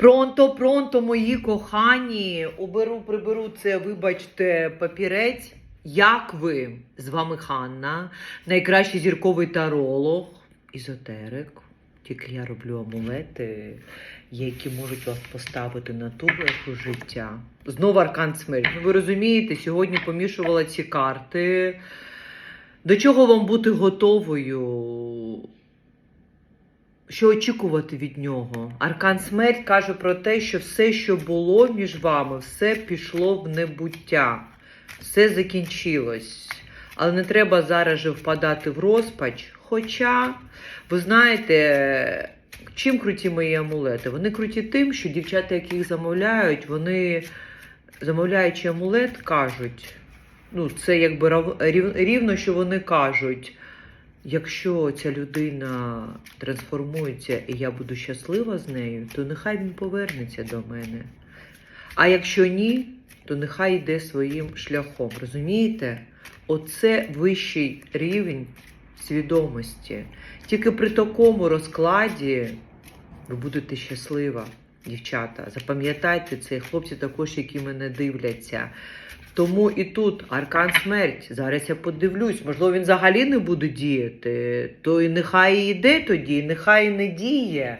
Пронто, пронто, мої кохані. Уберу, приберу це, вибачте, папірець. Як ви? З вами Ханна, найкращий зірковий таролог, ізотерик. Тільки я роблю амулети, які можуть вас поставити на ту у життя. Знову аркан смерть. Ну, ви розумієте, сьогодні помішувала ці карти. До чого вам бути готовою? Що очікувати від нього? Аркан смерть каже про те, що все, що було між вами, все пішло в небуття, все закінчилось. Але не треба зараз же впадати в розпач. Хоча, ви знаєте, чим круті мої амулети? Вони круті тим, що дівчата, які їх замовляють, вони, замовляючи амулет, кажуть, ну, це якби рівно, що вони кажуть. Якщо ця людина трансформується і я буду щаслива з нею, то нехай він повернеться до мене. А якщо ні, то нехай йде своїм шляхом. Розумієте? Оце вищий рівень свідомості. Тільки при такому розкладі ви будете щаслива, дівчата. Запам'ятайте це, хлопці також, які мене дивляться. Тому і тут аркан смерть. Зараз я подивлюсь, можливо, він взагалі не буде діяти, то і нехай і йде тоді, нехай і не діє.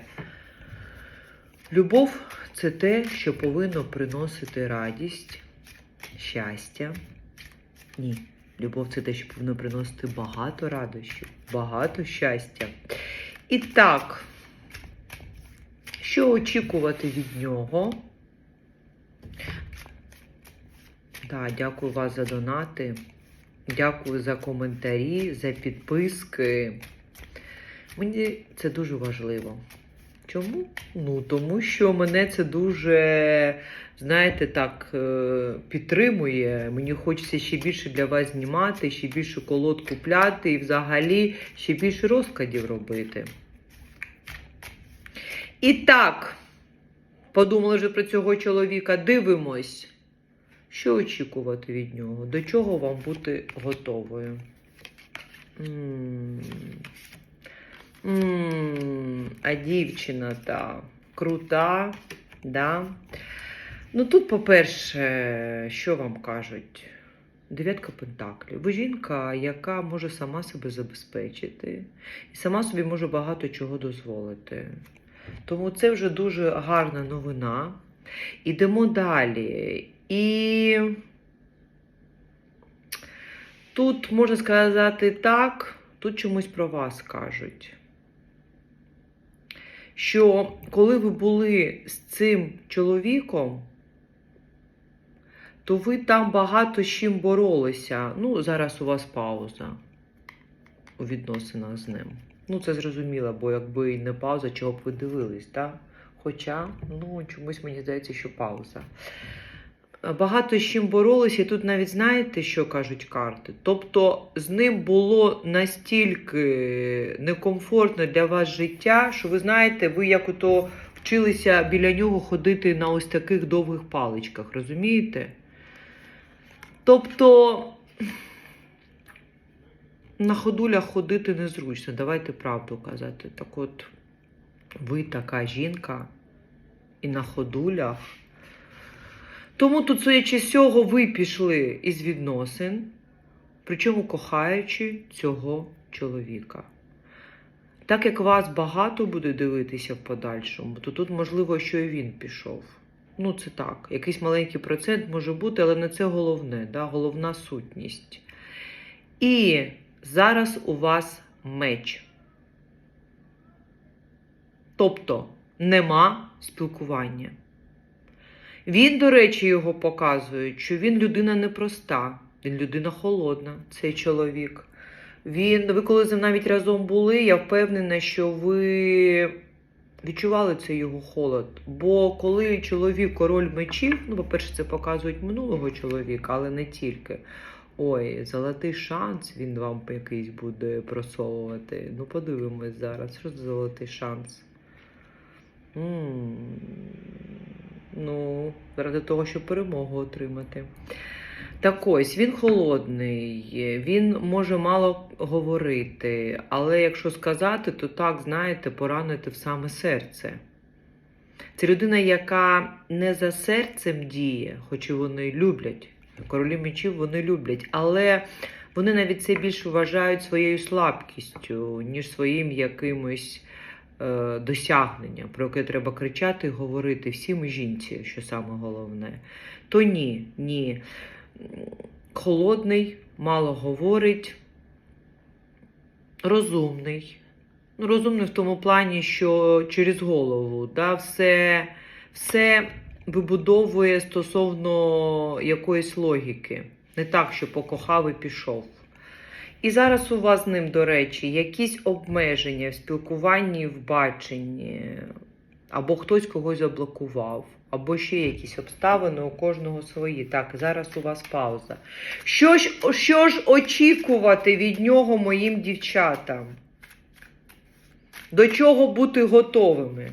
Любов це те, що повинно приносити радість, щастя. Ні, любов це те, що повинно приносити багато радощів, багато щастя. І так, що очікувати від нього? Так, дякую вас за донати. Дякую за коментарі, за підписки. Мені це дуже важливо. Чому? Ну, тому що мене це дуже, знаєте, так е, підтримує. Мені хочеться ще більше для вас знімати, ще більше колод купляти і взагалі ще більше розкладів робити. І так, подумали вже про цього чоловіка, дивимось. Що очікувати від нього? До чого вам бути готовою? М. М, А дівчина та крута, да? Ну тут, по-перше, що вам кажуть? Дев'ятка пентаклів. Ви жінка, яка може сама себе забезпечити, і сама собі може багато чого дозволити. Тому це вже дуже гарна новина. Ідемо далі. І тут можна сказати так, тут чомусь про вас кажуть. Що коли ви були з цим чоловіком, то ви там багато з чим боролися. Ну, зараз у вас пауза у відносинах з ним. Ну, це зрозуміло, бо якби і не пауза, чого б ви дивились, так? Хоча, ну, чомусь мені здається, що пауза. Багато з чим боролися, і тут навіть знаєте, що кажуть карти. Тобто з ним було настільки некомфортно для вас життя, що ви знаєте, ви як ото вчилися біля нього ходити на ось таких довгих паличках, розумієте? Тобто на ходулях ходити незручно, давайте правду казати. Так от, ви така жінка, і на ходулях. Тому тут, судячи з цього, ви пішли із відносин, причому кохаючи цього чоловіка. Так як вас багато буде дивитися в подальшому, то тут можливо, що і він пішов. Ну, це так. Якийсь маленький процент може бути, але не це головне, да? головна сутність. І зараз у вас меч. Тобто нема спілкування. Він, до речі, його показує, що він людина непроста, він людина холодна, цей чоловік. Він, ви коли з ним навіть разом були, я впевнена, що ви відчували цей його холод. Бо коли чоловік король мечів, ну, по-перше, це показують минулого чоловіка, але не тільки. Ой, золотий шанс він вам якийсь буде просовувати. Ну, подивимось зараз, що за золотий шанс. м Ну, заради того, щоб перемогу отримати. Так ось, він холодний, він може мало говорити, але якщо сказати, то так, знаєте, поранити в саме серце. Це людина, яка не за серцем діє, хоч і вони люблять. Королі мечів вони люблять, але вони навіть це більше вважають своєю слабкістю, ніж своїм якимось е, досягненням, про яке треба кричати і говорити всім жінці, що саме головне. То ні, ні. Холодний, мало говорить, розумний. Ну, розумний в тому плані, що через голову, да, все, все вибудовує стосовно якоїсь логіки. Не так, що покохав і пішов. І зараз у вас з ним, до речі, якісь обмеження в спілкуванні в баченні, або хтось когось заблокував, або ще якісь обставини у кожного свої. Так, зараз у вас пауза. Що ж, що ж очікувати від нього моїм дівчатам? До чого бути готовими?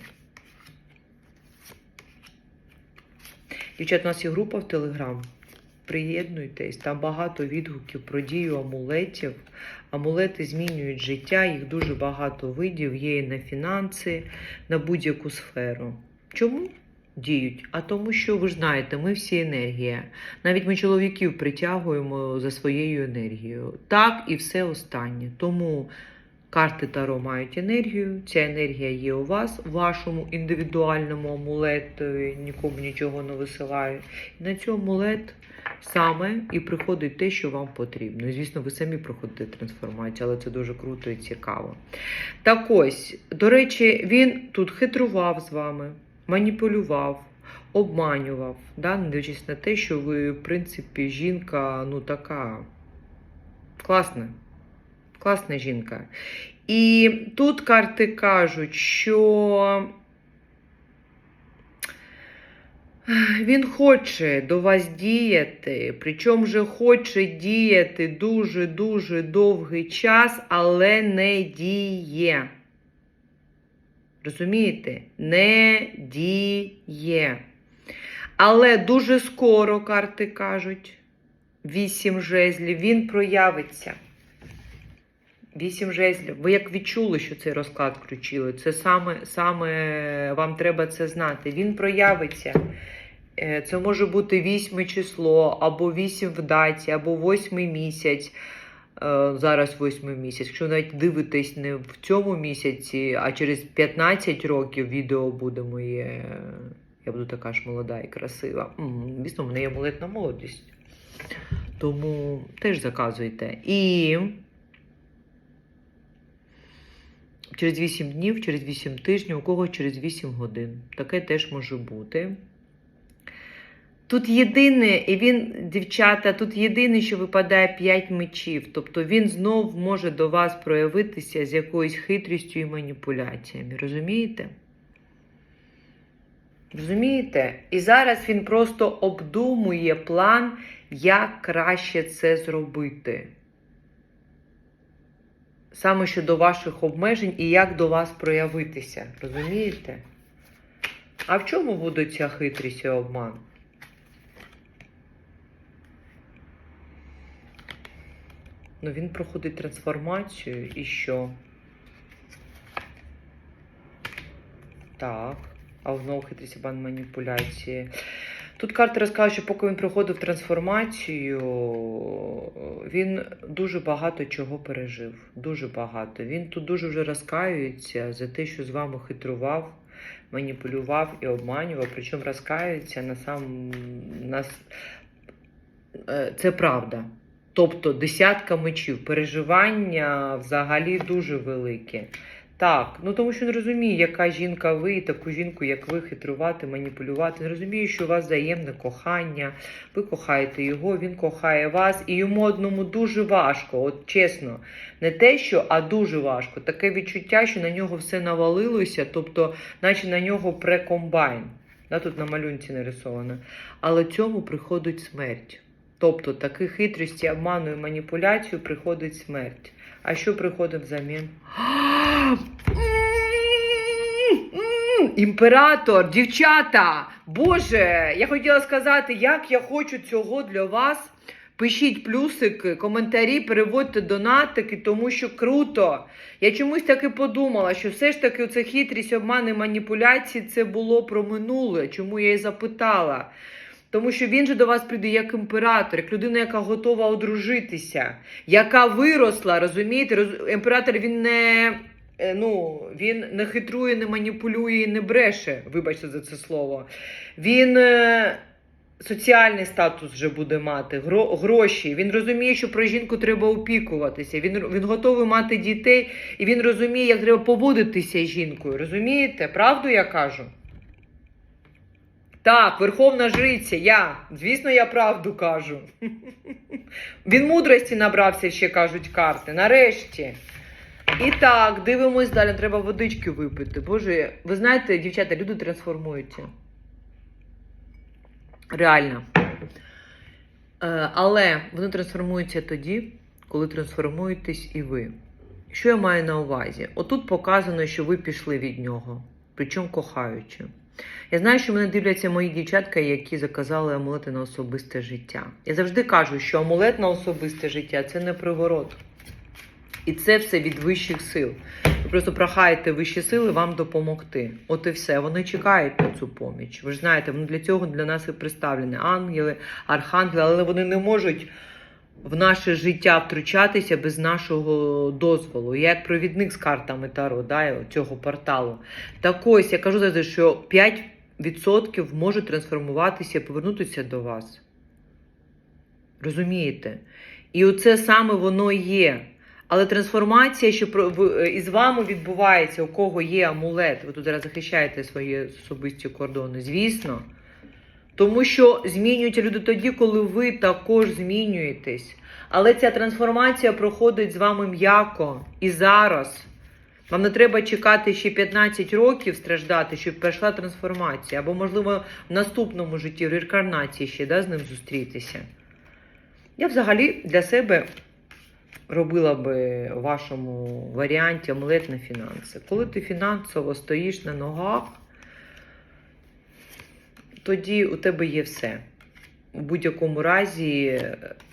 Дівчат, у нас є група в Телеграм. Приєднуйтесь, там багато відгуків про дію амулетів. Амулети змінюють життя, їх дуже багато видів, є і на фінанси, на будь-яку сферу. Чому діють? А тому, що ви ж знаєте, ми всі енергія. Навіть ми чоловіків притягуємо за своєю енергією. Так і все останнє. Тому карти Таро мають енергію. Ця енергія є у вас, в вашому індивідуальному амулеті, нікому нічого не висилаю. І на цю амулет саме і приходить те, що вам потрібно. І, звісно, ви самі проходите трансформацію, але це дуже круто і цікаво. Так ось, до речі, він тут хитрував з вами, маніпулював. Обманював, да? не дивлячись на те, що ви, в принципі, жінка, ну така класна, класна жінка. І тут карти кажуть, що він хоче до вас діяти, причому вже хоче діяти дуже-дуже довгий час, але не діє. Розумієте? Не діє. Але дуже скоро карти кажуть, вісім жезлів, він проявиться. Вісім жезлів. Ви як відчули, що цей розклад включили? Це саме, саме вам треба це знати. Він проявиться. Е, Це може бути вісьме число, або вісім в даті, або восьмий місяць. Е, Зараз восьмий місяць. Якщо навіть дивитесь не в цьому місяці, а через 15 років відео буде моє. Я буду така ж молода і красива. Звісно, в мене є молитна молодість. Тому теж заказуйте. І через 8 днів, через 8 тижнів, у когось через 8 годин. Таке теж може бути. Тут єдине, і він, дівчата, тут єдине, що випадає 5 мечів. Тобто він знов може до вас проявитися з якоюсь хитрістю і маніпуляціями. Розумієте? Розумієте? І зараз він просто обдумує план, як краще це зробити. Саме щодо ваших обмежень і як до вас проявитися. Розумієте? А в чому буде ця хитрість і обман? Ну, він проходить трансформацію і що? Так. А знову хитрість обман маніпуляції. Тут карти розказують, що поки він проходив трансформацію, він дуже багато чого пережив. Дуже багато. Він тут дуже вже розкаюється за те, що з вами хитрував, маніпулював і обманював. Причому розкаюється на сам на... Е, Це правда. Тобто десятка мечів, переживання взагалі дуже велике. Так, ну тому що не розуміє, яка жінка ви, таку жінку, як ви, хитрувати, маніпулювати. Не розуміє, що у вас взаємне кохання, ви кохаєте його, він кохає вас, і йому одному дуже важко, от чесно, не те, що, а дуже важко. Таке відчуття, що на нього все навалилося, тобто, наче на нього прекомбайн. Да, тут на малюнці нарисовано. Але цьому приходить смерть. Тобто такі хитрості, обману і маніпуляцію приходить смерть. А що приходить взамін? Імператор, дівчата! Боже, я хотіла сказати, як я хочу цього для вас Пишіть плюсики, коментарі, переводьте донатики, тому що круто. Я чомусь таки подумала, що все ж таки це хитрість, обмани, маніпуляції це було про минуле. Чому я і запитала? Тому що він же до вас прийде як імператор, як людина, яка готова одружитися, яка виросла, розумієте? Роз- Імператор він не, е, ну, він не хитрує, не маніпулює не бреше. Вибачте за це слово. Він е, соціальний статус вже буде мати, гроші. Він розуміє, що про жінку треба опікуватися. Він, він готовий мати дітей, і він розуміє, як треба поводитися з жінкою. Розумієте? Правду я кажу? Так, верховна жриця, я. Звісно, я правду кажу. Він мудрості набрався, ще кажуть карти. Нарешті. І так, дивимось далі. Треба водички випити. Боже, ви знаєте, дівчата, люди трансформуються. Реально. Е, але вони трансформуються тоді, коли трансформуєтесь і ви. Що я маю на увазі? Отут показано, що ви пішли від нього, причому кохаючи. Я знаю, що мене дивляться мої дівчатка, які заказали амулети на особисте життя. Я завжди кажу, що амулет на особисте життя це не приворот. І це все від вищих сил. Ви просто прохаєте вищі сили вам допомогти. От і все. Вони чекають на цю поміч. Ви ж знаєте, вони для цього для нас і представлені ангели, архангели, але вони не можуть в наше життя втручатися без нашого дозволу. Я як провідник з картами Таро, да, цього порталу. Так ось я кажу завжди, що 5% може трансформуватися повернутися до вас. Розумієте? І оце саме воно є. Але трансформація, що е, із вами відбувається, у кого є амулет, ви тут зараз захищаєте свої особисті кордони, звісно. Тому що змінюються люди тоді, коли ви також змінюєтесь. Але ця трансформація проходить з вами м'яко і зараз. Вам не треба чекати ще 15 років страждати, щоб пройшла трансформація. Або, можливо, в наступному житті, в реінкарнації ще да, з ним зустрітися. Я взагалі для себе робила би в вашому варіанті амулет на фінанси. Коли ти фінансово стоїш на ногах, тоді у тебе є все. У будь-якому разі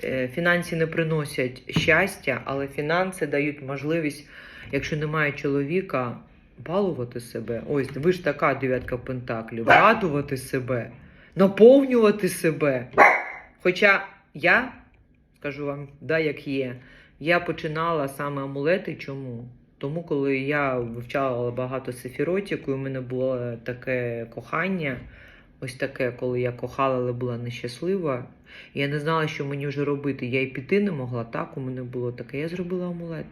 е, фінанси не приносять щастя, але фінанси дають можливість, якщо немає чоловіка, балувати себе. Ось ви ж така дев'ятка пентаклів, радувати себе, наповнювати себе. Хоча я скажу вам, да, як є. Я починала саме амулети. Чому? Тому, коли я вивчала багато сефіротіку, і у мене було таке кохання, ось таке, коли я кохала, але була нещаслива. Я не знала, що мені вже робити. Я і піти не могла, так у мене було таке. Я зробила амулет.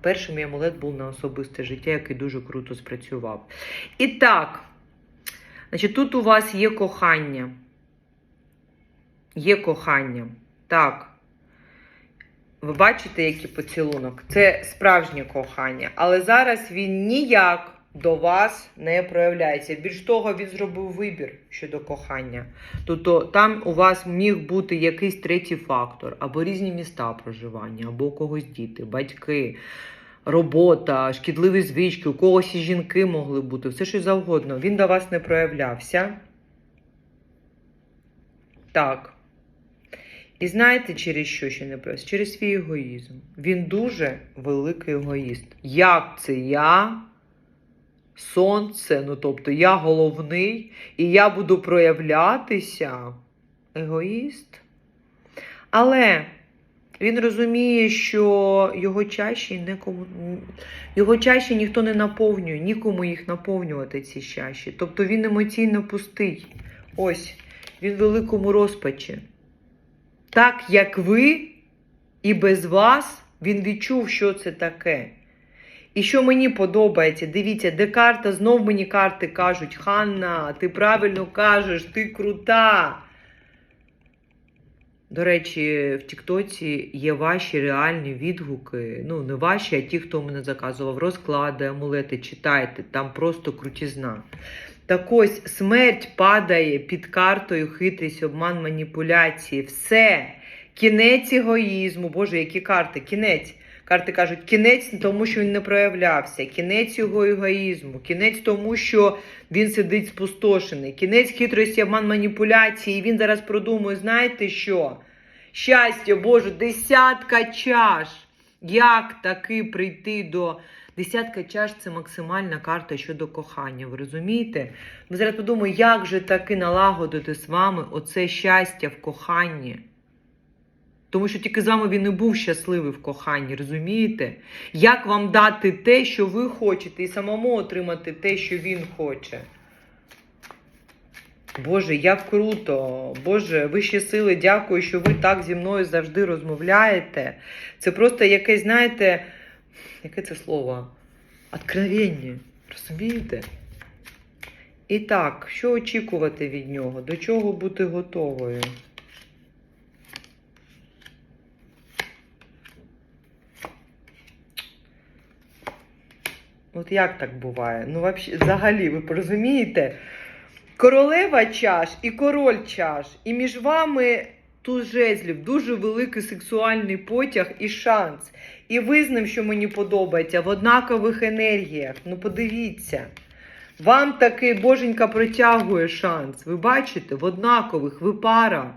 Перший мій амулет був на особисте життя, який дуже круто спрацював. І так, значить, тут у вас є кохання. Є кохання. Так. Ви бачите, який поцілунок? Це справжнє кохання. Але зараз він ніяк до вас не проявляється. Більш того, він зробив вибір щодо кохання. Тобто там у вас міг бути якийсь третій фактор, або різні міста проживання, або у когось діти, батьки, робота, шкідливі звички, у когось і жінки могли бути, все що завгодно. Він до вас не проявлявся. Так. І знаєте, через що ще не проявився? Через свій егоїзм. Він дуже великий егоїст. Як це я? Сонце, ну тобто я головний, і я буду проявлятися. Егоїст. Але він розуміє, що його чаші некому, його чаші ніхто не наповнює, нікому їх наповнювати, ці чаші. Тобто він емоційно пустий. Ось, він в великому розпачі. Так як ви, і без вас він відчув, що це таке. І що мені подобається, дивіться, де карта, знов мені карти кажуть: Ханна, ти правильно кажеш, ти крута. До речі, в Тіктоці є ваші реальні відгуки. Ну, не ваші, а ті, хто мене заказував, розклади, амулети, читайте, там просто крутізна. Так ось смерть падає під картою хитрість, обман, маніпуляції. Все. Кінець егоїзму. Боже, які карти? Кінець. Карти кажуть, кінець тому, що він не проявлявся, кінець його егоїзму, кінець тому, що він сидить спустошений, кінець хитрості, обман, маніпуляції. І він зараз продумує, знаєте що? щастя, Боже, десятка чаш. Як таки прийти до десятка чаш це максимальна карта щодо кохання. Ви розумієте? Ми зараз подумаємо, як же таки налагодити з вами оце щастя в коханні. Тому що тільки з вами він не був щасливий в коханні, розумієте? Як вам дати те, що ви хочете, і самому отримати те, що він хоче? Боже, як круто! Боже, вищі сили, дякую, що ви так зі мною завжди розмовляєте. Це просто якесь, знаєте, яке це слово? Откровення. Розумієте? І так, що очікувати від нього? До чого бути готовою? От як так буває? Ну, взагалі, ви розумієте? Королева чаш і король чаш. І між вами туз жезлів, дуже великий сексуальний потяг і шанс. І ви з ним, що мені подобається, в однакових енергіях. Ну, подивіться. Вам таки боженька протягує шанс. Ви бачите, в однакових, ви пара.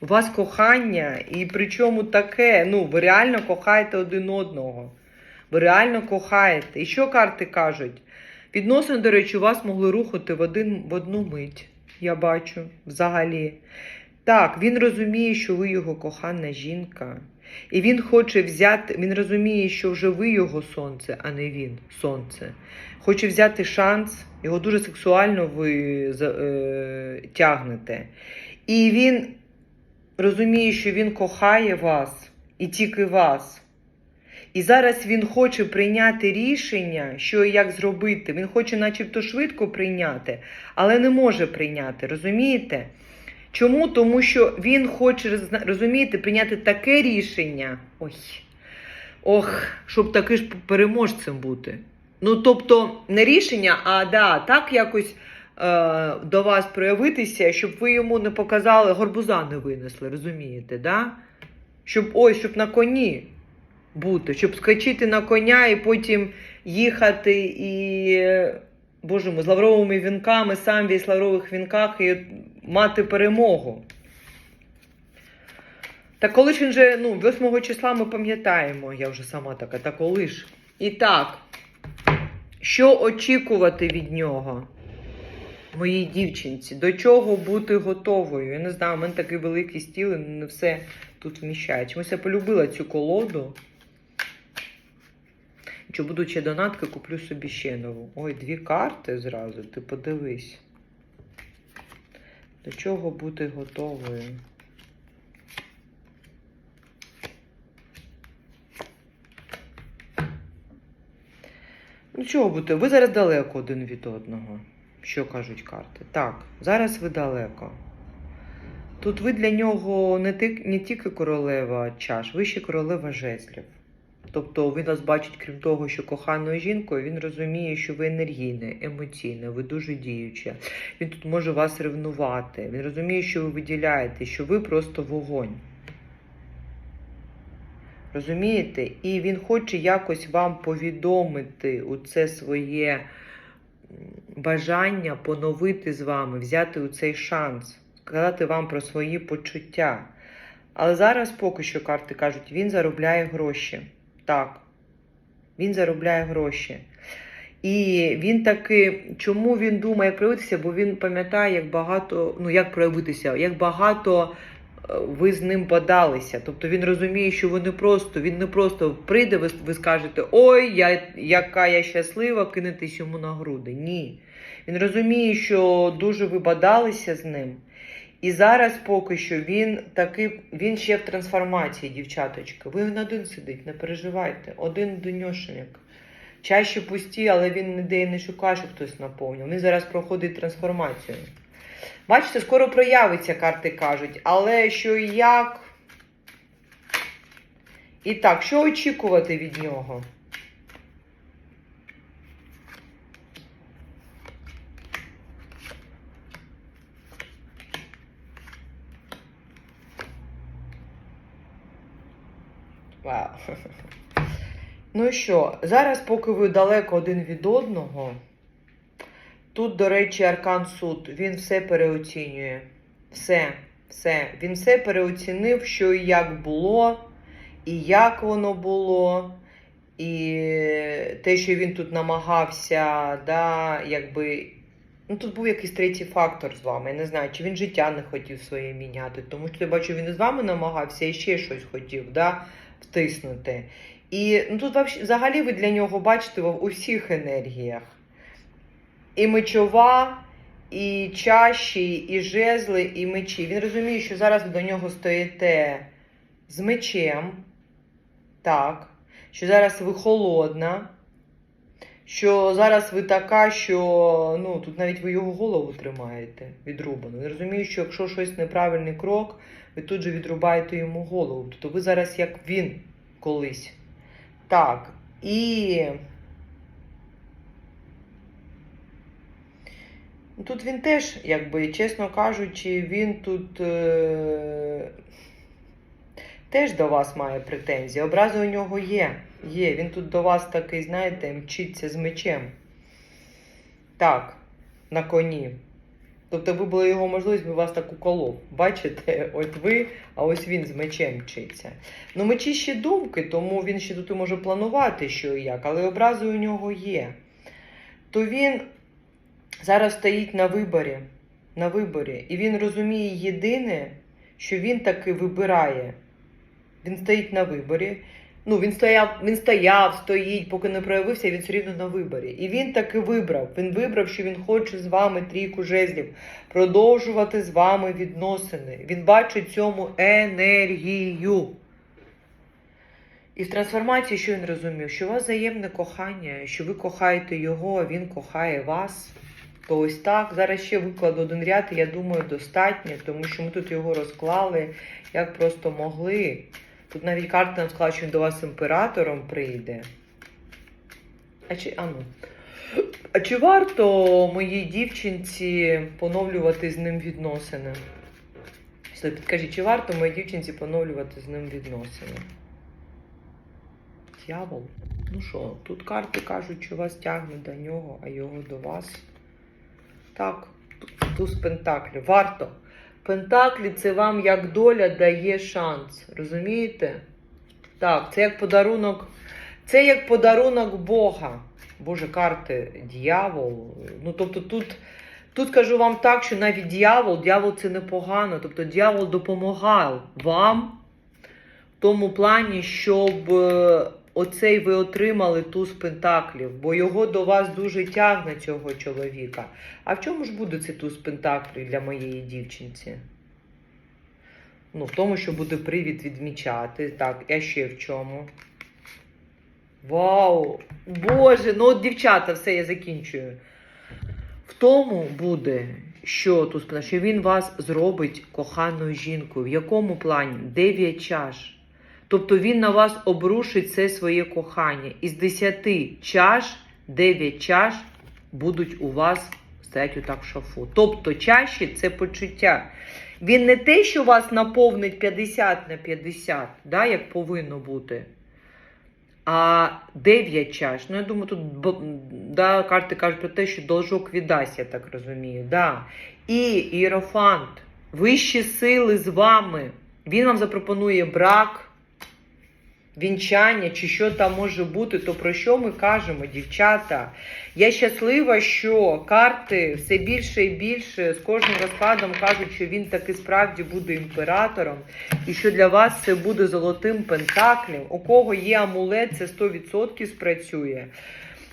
У вас кохання, і причому таке, ну, ви реально кохаєте один одного. Ви реально кохаєте. І що карти кажуть? Відносини, до речі, у вас могли рухати в, один, в одну мить. Я бачу взагалі. Так, він розуміє, що ви його кохана жінка. І він хоче взяти, він розуміє, що вже ви його сонце, а не він сонце. Хоче взяти шанс, його дуже сексуально ви е, тягнете. І він розуміє, що він кохає вас і тільки вас. І зараз він хоче прийняти рішення, що і як зробити. Він хоче, начебто, швидко прийняти, але не може прийняти. Розумієте? Чому? Тому що він хоче розумієте, прийняти таке рішення. Ой. Ох, щоб таки ж переможцем бути. Ну, тобто, не рішення, а да, так якось е, до вас проявитися, щоб ви йому не показали, горбуза не винесли, розумієте, да? Щоб ось, щоб на коні бути, щоб скачити на коня і потім їхати і, боже мой, з лавровими вінками, сам весь в лаврових вінках і мати перемогу. Та коли ж він же, ну, 8 числа ми пам'ятаємо, я вже сама така, та коли ж. І так, що очікувати від нього? Моїй дівчинці, до чого бути готовою? Я не знаю, у мене такий великий стіл, не все тут вміщає. Чомусь я полюбила цю колоду. Чи будучи донатки, куплю собі ще нову. Ой, дві карти зразу, ти подивись. До чого бути готовою? Ну, чого бути? Ви зараз далеко один від одного. Що кажуть карти? Так, зараз ви далеко. Тут ви для нього не, тільки королева чаш, ви ще королева жезлів. Тобто він вас бачить, крім того, що коханою жінкою, він розуміє, що ви енергійне, емоційне, ви дуже діюче. Він тут може вас ревнувати. Він розуміє, що ви виділяєте, що ви просто вогонь. Розумієте? І він хоче якось вам повідомити у це своє бажання поновити з вами, взяти у цей шанс, сказати вам про свої почуття. Але зараз поки що карти кажуть, він заробляє гроші. Так, він заробляє гроші. І він таки, чому він думає проявитися? Бо він пам'ятає, як багато, ну як проявитися, як багато е, ви з ним подалися. Тобто він розуміє, що ви не просто, він не просто прийде, ви, ви скажете, ой, я, яка я щаслива, кинетесь йому на груди. Ні. Він розуміє, що дуже ви бадалися з ним. І зараз поки що він таки, він ще в трансформації, дівчаточка. Ви він один сидить, не переживайте. Один деньошник. Чаще пусті, але він ніде не шукає, щоб хтось наповнив. Він зараз проходить трансформацію. Бачите, скоро проявиться, карти кажуть, але що і як. І так, що очікувати від нього? Вау. Ну що, зараз, поки ви далеко один від одного, тут, до речі, Аркан Суд, він все переоцінює. Все. Все. Він все переоцінив, що і як було, і як воно було. І те, що він тут намагався, да, якби. Ну, тут був якийсь третій фактор з вами. Я не знаю, чи він життя не хотів своє міняти, тому що я бачу, він з вами намагався і ще щось хотів да, втиснути. І ну, тут взагалі ви для нього бачите в усіх енергіях. І мечова, і чаші, і жезли, і мечі. Він розуміє, що зараз до нього стоїте з мечем. Так. Що зараз ви холодна. Що зараз ви така, що ну, тут навіть ви його голову тримаєте відрубану. Він розуміє, що якщо щось неправильний крок, ви тут же відрубаєте йому голову. Тобто ви зараз як він колись. Так. І. Тут він теж, якби, чесно кажучи, він тут е... теж до вас має претензії. Образи у нього є. Є. Він тут до вас такий, знаєте, мчиться з мечем. Так, на коні. Тобто ви були його можливість, він вас так уколов. Бачите, от ви, а ось він з мечем мчиться. Ну, мечі ще думки, тому він ще тут може планувати, що і як, але образи у нього є. То він зараз стоїть на виборі. На виборі. І він розуміє єдине, що він таки вибирає. Він стоїть на виборі. Ну, він стояв, він стояв, стоїть, поки не проявився, він все рівно на виборі. І він таки вибрав. Він вибрав, що він хоче з вами трійку жезлів, продовжувати з вами відносини. Він бачить цьому енергію. І в трансформації, що він розумів? Що у вас взаємне кохання, що ви кохаєте його, а він кохає вас. То ось так. Зараз ще викладу один ряд, і я думаю, достатньо, тому що ми тут його розклали як просто могли. Тут навіть карта нам сказала, що він до вас імператором прийде. А чи, а ну. А чи варто моїй дівчинці поновлювати з ним відносини? Підкажіть, чи варто моїй дівчинці поновлювати з ним відносини? Дьявол. Ну що, тут карти кажуть, що вас тягне до нього, а його до вас. Так, туз пентаклів. Варто. Пентаклі це вам як доля дає шанс. Розумієте? Так, це як подарунок. Це як подарунок Бога. Боже, карти, дьявол. Ну, тобто тут, тут кажу вам так, що навіть дьявол, дьявол це непогано. Тобто дьявол допомагав вам в тому плані, щоб е, оцей ви отримали туз пентаклів, бо його до вас дуже тягне цього чоловіка. А в чому ж буде цей туз пентаклів для моєї дівчинці? Ну, в тому, що буде привід відмічати. Так, а ще в чому? Вау! Боже, ну от дівчата, все, я закінчую. В тому буде, що тут що він вас зробить коханою жінкою. В якому плані? Дев'ять чаш. Тобто він на вас обрушить це своє кохання. Із 10 чаш, 9 чаш будуть у вас стоять отак в шафу. Тобто чаші це почуття. Він не те, що вас наповнить 50 на 50, да, як повинно бути. А 9 чаш. Ну, я думаю, тут да, карти кажуть про те, що должок віддасть, я так розумію. Да. І іерофант, вищі сили з вами. Він вам запропонує брак, вінчання чи що там може бути, то про що ми кажемо, дівчата? Я щаслива, що карти все більше і більше з кожним розкладом кажуть, що він таки справді буде імператором, і що для вас це буде золотим пентаклем. У кого є амулет, це 100% спрацює.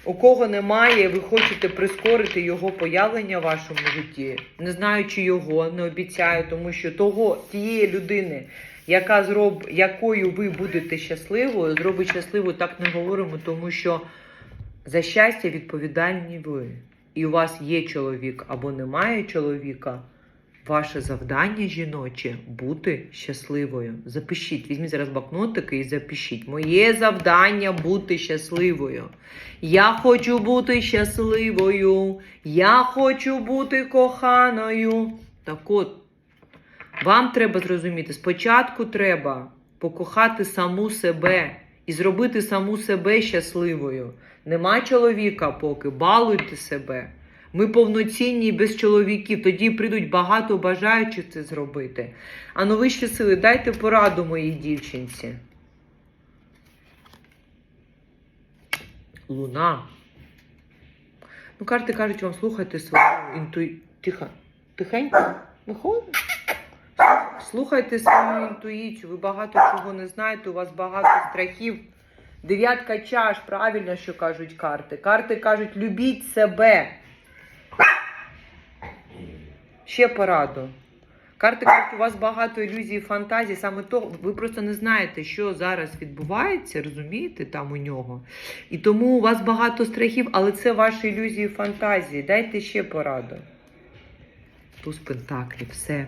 У кого немає, ви хочете прискорити його появлення в вашому житті, не знаючи його, не обіцяю, тому що того тієї людини, яка зроб, якою ви будете щасливою, зробить щасливою, так не говоримо, тому що за щастя відповідальні ви. І у вас є чоловік або немає чоловіка. Ваше завдання жіноче бути щасливою. Запишіть, візьміть зараз блокнотики і запишіть. Моє завдання бути щасливою. Я хочу бути щасливою. Я хочу бути коханою. Так от, вам треба зрозуміти, спочатку треба покохати саму себе і зробити саму себе щасливою. Нема чоловіка поки, балуйте себе. Ми повноцінні без чоловіків. Тоді прийдуть багато бажаючих це зробити. А ну вищі сили, дайте пораду моїй дівчинці. Луна. Ну, карти кажуть вам, слухайте свою інтуїцію. Тихо. Тихенько. Виходить. Слухайте свою інтуїцію. Ви багато чого не знаєте, у вас багато страхів. Дев'ятка чаш, правильно, що кажуть карти. Карти кажуть, любіть себе. Ще пораду. Карти кажуть, у вас багато ілюзій і фантазій, саме то ви просто не знаєте, що зараз відбувається, розумієте, там у нього. І тому у вас багато страхів, але це ваші ілюзії фантазії. Дайте ще пораду. Туз пентаклів, все.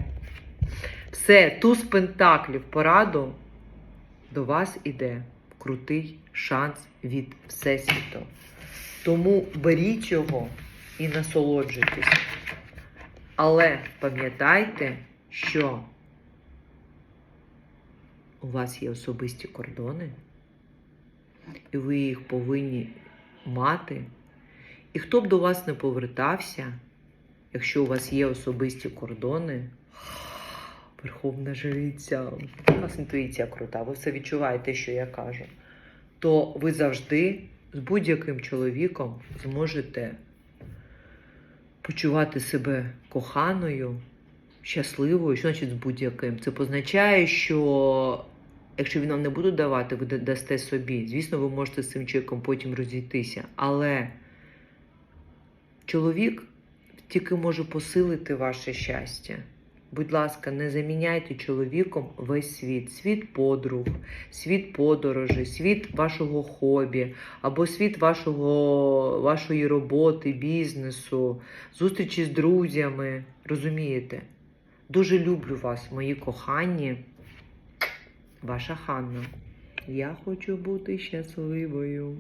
Все, туз пентаклів, пораду до вас іде крутий шанс від Всесвіту. Тому беріть його і насолоджуйтесь. Але пам'ятайте, що у вас є особисті кордони, і ви їх повинні мати. І хто б до вас не повертався, якщо у вас є особисті кордони, Верховна жриця, у вас інтуїція крута, ви все відчуваєте, що я кажу, то ви завжди з будь-яким чоловіком зможете почувати себе коханою, щасливою, що значить з будь-яким. Це позначає, що якщо він вам не буде давати, ви дасте собі. Звісно, ви можете з цим чоловіком потім розійтися. Але чоловік тільки може посилити ваше щастя. Будь ласка, не заміняйте чоловіком весь світ, світ подруг, світ подорожей, світ вашого хобі, або світ вашого, вашої роботи, бізнесу, зустрічі з друзями. Розумієте? Дуже люблю вас, мої кохані. Ваша Ханна. Я хочу бути щасливою.